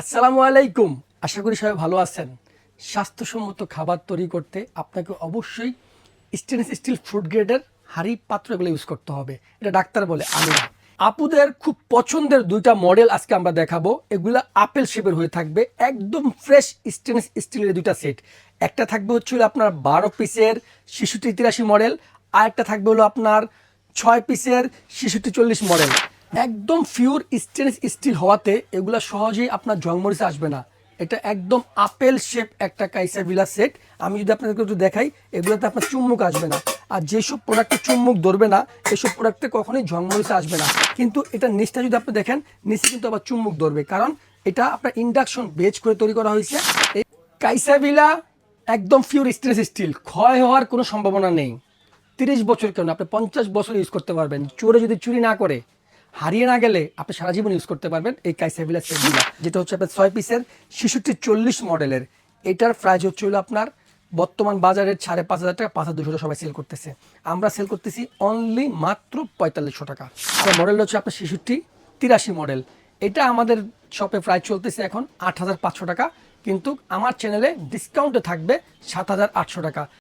আসসালামু আলাইকুম। আশা করি সবাই ভালো আছেন। স্বাস্থ্যসম্মত খাবার তৈরি করতে আপনাকে অবশ্যই স্টেনলেস স্টিল ফুড গ্রেডের হাঁড়ি পাত্র এগুলো ইউজ করতে হবে। এটা ডাক্তার বলে, আমি আপুদের খুব পছন্দের দুইটা মডেল আজকে আমরা দেখাবো। এগুলো আপেল শেপের হয়ে থাকবে। একদম ফ্রেশ স্টেনলেস স্টিলের দুইটা সেট একটা থাকবে হচ্ছে আপনার বারো পিসের শিশুটি তিরাশি মডেল আর একটা থাকবে হলো আপনার ছয় পিসের শিশুটি চল্লিশ মডেল একদম পিওর স্টেনলেস স্টিল হওয়াতে এগুলো সহজেই আপনার জংমরিচে আসবে না। এটা একদম আপেল শেপ একটা কাইসা ভিলা সেট আমি যদি আপনাদেরকে একটু দেখাই, এগুলোতে আপনার চুম্মুক আসবে না। আর যেসব প্রোডাক্টে চুম্মুক ধরবে না, এসব প্রোডাক্টে কখনোই জংমরিচে আসবে না। কিন্তু এটা নিচটা যদি আপনি দেখেন, নিচে কিন্তু আবার চুম্মুক ধরবে। কারণ এটা আপনার ইন্ডাকশন বেজ করে তৈরি করা হয়েছে। এই কাইসাভিলা একদম পিওর স্টেনলেস স্টিল ক্ষয় হওয়ার কোনো সম্ভাবনা নেই। তিরিশ বছর কেন? আপনি পঞ্চাশ বছর ইউজ করতে পারবেন। চোরে যদি চুরি না করে হারিয়ে না গেলে আপনি সারা জীবন ইউজ করতে পারবেন এই কাইসাভিলা সেটগুলো যেটা হচ্ছে আপনার ছয় পিসের শিশুটি চল্লিশ মডেলের এটার প্রাইস হচ্ছে হলো আপনার বর্তমান বাজারের সাড়ে পাঁচ হাজার টাকা, পাঁচ হাজার দুশো সবাই সেল করতেছে। আমরা সেল করতেছি অনলি মাত্র পঁয়তাল্লিশশো টাকা। আর মডেল হচ্ছে আপনার শিশুটি তিরাশি মডেল এটা আমাদের শপে প্রাইস চলতেছে এখন আট হাজার পাঁচশো টাকা, কিন্তু আমার চ্যানেলে ডিসকাউন্টে থাকবে সাত হাজার আটশো টাকা।